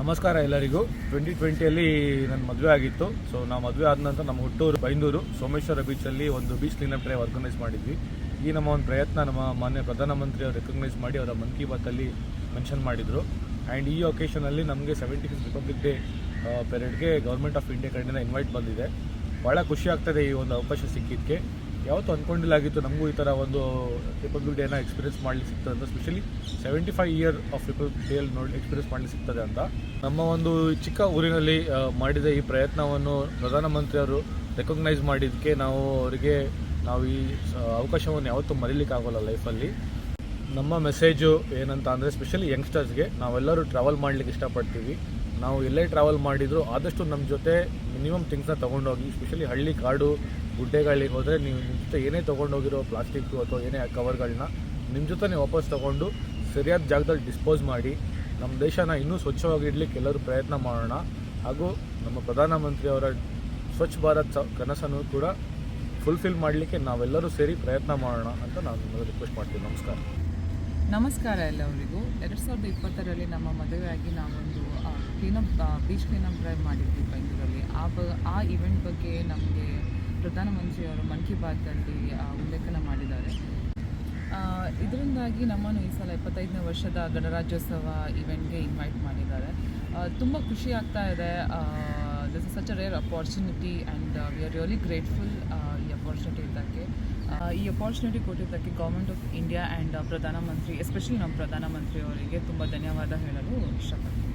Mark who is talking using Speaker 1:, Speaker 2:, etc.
Speaker 1: ನಮಸ್ಕಾರ ಎಲ್ಲರಿಗೂ. ಟ್ವೆಂಟಿ ಟ್ವೆಂಟಿಯಲ್ಲಿ ನನ್ನ ಮದುವೆ ಆಗಿತ್ತು. ಸೊ ನಾವು ಮದುವೆ ಆದ ನಂತರ ನಮ್ಮ ಹುಟ್ಟೂರು ಬೈಂದೂರು ಸೋಮೇಶ್ವರ ಬೀಚಲ್ಲಿ ಒಂದು ಬೀಚ್ ಕ್ಲೀನಪ್ ಡ್ರೈವ್ ಆರ್ಗನೈಸ್ ಮಾಡಿದ್ವಿ. ಈ ನಮ್ಮ ಒಂದು ಪ್ರಯತ್ನ ನಮ್ಮ ಮಾನ್ಯ ಪ್ರಧಾನಮಂತ್ರಿ ಅವರು ರೆಕಗ್ನೈಸ್ ಮಾಡಿ ಅವರ ಮನ್ ಕಿ ಬಾತಲ್ಲಿ ಮೆನ್ಷನ್ ಮಾಡಿದರು. ಆ್ಯಂಡ್ ಈ ಒಕೇಶನಲ್ಲಿ ನಮಗೆ ಸೆವೆಂಟಿ ಫಿಫ್ತ್ ರಿಪಬ್ಲಿಕ್ ಡೇ ಪೆರೇಡ್ಗೆ ಗೌರ್ಮೆಂಟ್ ಆಫ್ ಇಂಡಿಯಾ ಕಡೆಯಿಂದ ಇನ್ವೈಟ್ ಬಂದಿದೆ. ಭಾಳ ಖುಷಿ ಆಗ್ತದೆ ಈ ಒಂದು ಅವಕಾಶ ಸಿಕ್ಕಿದ್ದಕ್ಕೆ ಯಾವತ್ತೂ ಅಂದ್ಕೊಂಡಿಲ್ಲಾಗಿತ್ತು ನಮಗೂ ಈ ಥರ ಒಂದು ರಿಪಬ್ಲಿಕ್ ಡೇನ ಎಕ್ಸ್ಪೀರಿಯನ್ಸ್ ಮಾಡಲಿಕ್ಕೆ ಸಿಗ್ತದೆ ಅಂತ specially seventy five year of republic ಡೇಯಲ್ಲಿ ನೋಡಿ ಎಕ್ಸ್ಪೀರಿಯನ್ಸ್ ಮಾಡಲಿಕ್ಕೆ ಸಿಗ್ತದೆ ಅಂತ. ನಮ್ಮ ಒಂದು ಚಿಕ್ಕ ಊರಿನಲ್ಲಿ ಮಾಡಿದ ಈ ಪ್ರಯತ್ನವನ್ನು ಪ್ರಧಾನಮಂತ್ರಿಯವರು ರೆಕಗ್ನೈಸ್ ಮಾಡಿದ್ದಕ್ಕೆ ನಾವು ಅವರಿಗೆ, ನಾವು ಈ ಅವಕಾಶವನ್ನು ಯಾವತ್ತೂ ಮರೀಲಿಕ್ಕಾಗೋಲ್ಲ ಲೈಫಲ್ಲಿ ನಮ್ಮ ಮೆಸೇಜು ಏನಂತ ಅಂದರೆ ಸ್ಪೆಷಲಿ ಯಂಗ್ಸ್ಟರ್ಸ್ಗೆ ನಾವೆಲ್ಲರೂ ಟ್ರಾವೆಲ್ ಮಾಡ್ಲಿಕ್ಕೆ ಇಷ್ಟಪಡ್ತೀವಿ. ನಾವು ಎಲ್ಲೇ ಟ್ರಾವೆಲ್ ಮಾಡಿದರೂ, ಆದಷ್ಟು ನಮ್ಮ ಜೊತೆ ಮಿನಿಮಮ್ ಥಿಂಗ್ಸ್ನ ತೊಗೊಂಡೋಗಿ ಸ್ಪೆಷಲಿ ಹಳ್ಳಿ ಕಾಡು ಗುಡ್ಡೆಗಳಿಗೆ ಹೋದರೆ ನೀವು ನಿಮ್ಮ ಜೊತೆ ಏನೇ ತೊಗೊಂಡೋಗಿರೋ ಪ್ಲಾಸ್ಟಿಕ್ಕು ಅಥವಾ ಏನೇ ಕವರ್ಗಳನ್ನ ನಿಮ್ಮ ಜೊತೆ ವಾಪಸ್ ತೊಗೊಂಡು ಸರಿಯಾದ ಜಾಗದಲ್ಲಿ ಡಿಸ್ಪೋಸ್ ಮಾಡಿ ನಮ್ಮ ದೇಶನ ಇನ್ನೂ ಸ್ವಚ್ಛವಾಗಿ ಇಡ್ಲಿಕ್ಕೆ ಎಲ್ಲರೂ ಪ್ರಯತ್ನ ಮಾಡೋಣ. ಹಾಗೂ ನಮ್ಮ ಪ್ರಧಾನಮಂತ್ರಿಯವರ ಸ್ವಚ್ಛ ಭಾರತ್ ಕನಸನ್ನು ಕೂಡ ಫುಲ್ಫಿಲ್ ಮಾಡಲಿಕ್ಕೆ ನಾವೆಲ್ಲರೂ ಸೇರಿ ಪ್ರಯತ್ನ ಮಾಡೋಣ ಅಂತ ನಾನು ನಿಮಗೆ ರಿಕ್ವೆಸ್ಟ್ ಮಾಡ್ತೀನಿ. ನಮಸ್ಕಾರ.
Speaker 2: ನಮಸ್ಕಾರ ಎಲ್ಲರಿಗೂ. ಎರಡು ಸಾವಿರದ ಇಪ್ಪತ್ತರಲ್ಲಿ ನಮ್ಮ ಮದುವೆಯಾಗಿ ನಾವೊಂದು ಕ್ಲೀನಪ್ ಬೀಚ್ ಕ್ಲೀನಪ್ ಡ್ರೈವ್ ಮಾಡಿದ್ವಿ ಬೆಂಗಳೂರಲ್ಲಿ. ಆ ಬ ಆ ಇವೆಂಟ್ ಬಗ್ಗೆ ನಮಗೆ ಪ್ರಧಾನಮಂತ್ರಿಯವರು ಮನ್ ಕಿ ಬಾತಲ್ಲಿ ಉಲ್ಲೇಖನ ಮಾಡಿದ್ದಾರೆ. ಇದರಿಂದಾಗಿ ನಮ್ಮನ್ನು ಈ ಸಲ ಎಪ್ಪತ್ತೈದನೇ ವರ್ಷದ ಗಣರಾಜ್ಯೋತ್ಸವ ಇವೆಂಟ್ಗೆ ಇನ್ವೈಟ್ ಮಾಡಿದ್ದಾರೆ. ತುಂಬ ಖುಷಿ ಆಗ್ತಾ ಇದೆ. This is such a rare opportunity and we are really grateful ಈ ಅಪಾರ್ಚುನಿಟಿ ಇದ್ದಕ್ಕೆ. ಈ ಅಪಾರ್ಚುನಿಟಿ ಕೊಟ್ಟಿದ್ದಕ್ಕೆ ಗೌರ್ಮೆಂಟ್ ಆಫ್ ಇಂಡಿಯಾ ಆ್ಯಂಡ್ ಪ್ರಧಾನಮಂತ್ರಿ ಎಸ್ಪೆಷಲಿ ನಮ್ಮ ಪ್ರಧಾನಮಂತ್ರಿಯವರಿಗೆ ತುಂಬ ಧನ್ಯವಾದ ಹೇಳಲು ಇಷ್ಟಪಡ್ತೀನಿ.